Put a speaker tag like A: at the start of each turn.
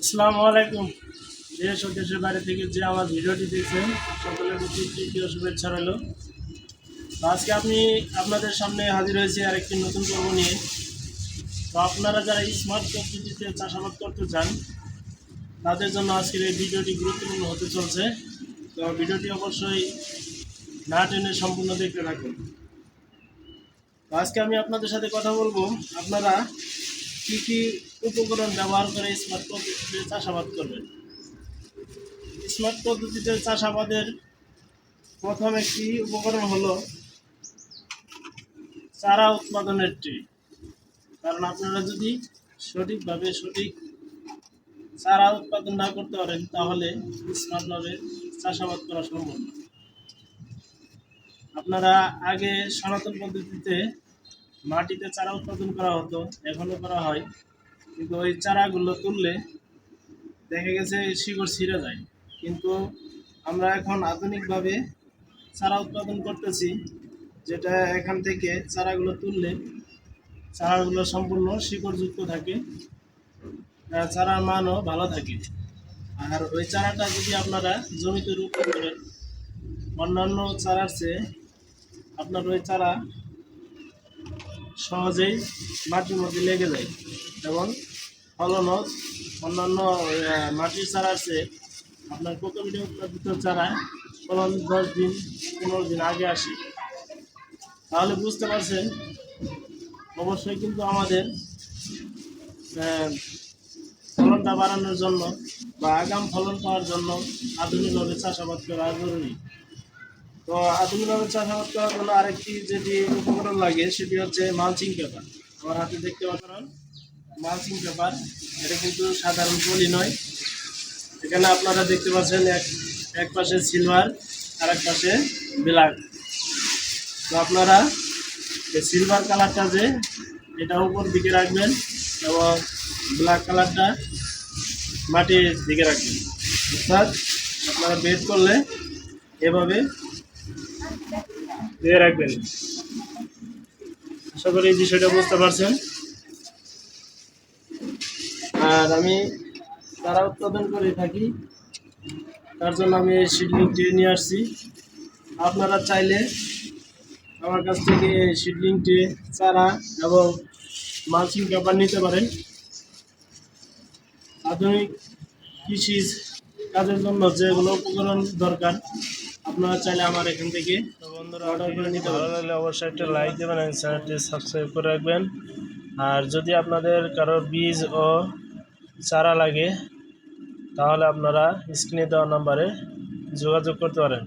A: আসসালামু আলাইকুম। দেশ ও দেশের বাইরে থেকে যে আমার ভিডিওটি দেখছেন, সকলের প্রতি তৃতীয় শুভেচ্ছা রইল। আজকে আপনি আপনাদের সামনে হাজির হয়েছে আরেকটি নতুন পর্ব নিয়ে। তো আপনারা যারা স্মার্ট পদ্ধতিতে চাষাবাদ করতে চান, তাদের জন্য আজকের এই ভিডিওটি গুরুত্বপূর্ণ হতে চলছে। তো ভিডিওটি অবশ্যই না টেনে সম্পূর্ণ দেখতে তো আজকে আমি আপনাদের সাথে কথা বলব। আপনারা কি কি উপকরণ ব্যবহার করে স্মার্ট পদ্ধতিতে চাষাবাদ করবেন? স্মার্ট পদ্ধতিতে চাষাবাদের প্রথম একটি উপকরণ হলো? চারা উৎপাদনের ট্রি। কারণ আপনারা যদি সঠিকভাবে সঠিক চারা উৎপাদন না করতে পারেন, তাহলে স্মার্টভাবে চাষাবাদ করা সম্ভব আপনারা আগে সনাতন পদ্ধতিতে মাটিতে চারা উৎপাদন করা হতো এখনও করা হয়। কিন্তু ওই চারাগুলো তুললে দেখা গেছে শিকড় ছিঁড়ে যায়। কিন্তু আমরা এখন আধুনিকভাবে চারা উৎপাদন করতেছি, যেটা এখান থেকে চারাগুলো তুললে চারাগুলো সম্পূর্ণ শিকড়যুক্ত থাকে চারার মানও ভালো থাকে। আর ওই চারাটা যদি আপনারা জমিতে রোপণ করেন, অন্যান্য চারার চেয়ে আপনার ওই চারা সহজেই মাটির মধ্যে লেগে যায়। এবং ফলনও অন্যান্য মাটির চারার চেয়ে আপনার কোকোপিটে উৎপাদিত চারা, ফলন দশ দিন, পনেরো দিন আগে আসে। তাহলে বুঝতে পারছেন, অবশ্যই কিন্তু আমাদের ফলনটা বাড়ানোর জন্য বা আগাম ফলন পাওয়ার জন্য আধুনিকভাবে চাষাবাদ করা জরুরি। তো আধুনিকভাবে চাষাবাদ করার জন্য আরেকটি যেটি উপকরণ লাগে, সেটি হচ্ছে মালচিং পেপার। আমার হাতে দেখতে পাচ্ছেন মালচিং পেপার, এটা কিন্তু সাধারণ পলি নয়। এখানে আপনারা দেখতে পাচ্ছেন এক এক পাশে সিলভার আর এক পাশে ব্ল্যাক তো আপনারা সিলভার কালারটা যে, এটা উপর দিকে রাখবেন এবং ব্ল্যাক কালারটা মাটির দিকে রাখবেন। অর্থাৎ আপনারা বেড করলে এভাবে দিয়ে রাখবেন। আশা করি বিষয়টা বুঝতে পারছেন। আর আমি তারা উৎপাদন করে থাকি। তার জন্য আমি এই সিডলিংটি নিয়ে আসছি। আপনারা চাইলে আমার কাছ থেকে এই সিডলিংটি, চারা এবং মালচিং পেপার নিতে পারেন। আধুনিক কৃষি কাজের জন্য যেগুলো উপকরণ দরকার আপনারা চাইলে আমার এখান থেকে বন্ধুরা অর্ডার করে নিতে ভালো লাগলে অবশ্যই একটা লাইক দেবেন আর চ্যানেলটি সাবস্ক্রাইব করে রাখবেন। আর যদি আপনাদের কারও বীজ ও চারা লাগে তাহলে আপনারা স্ক্রিনে দেওয়া নাম্বারে যোগাযোগ করতে পারেন।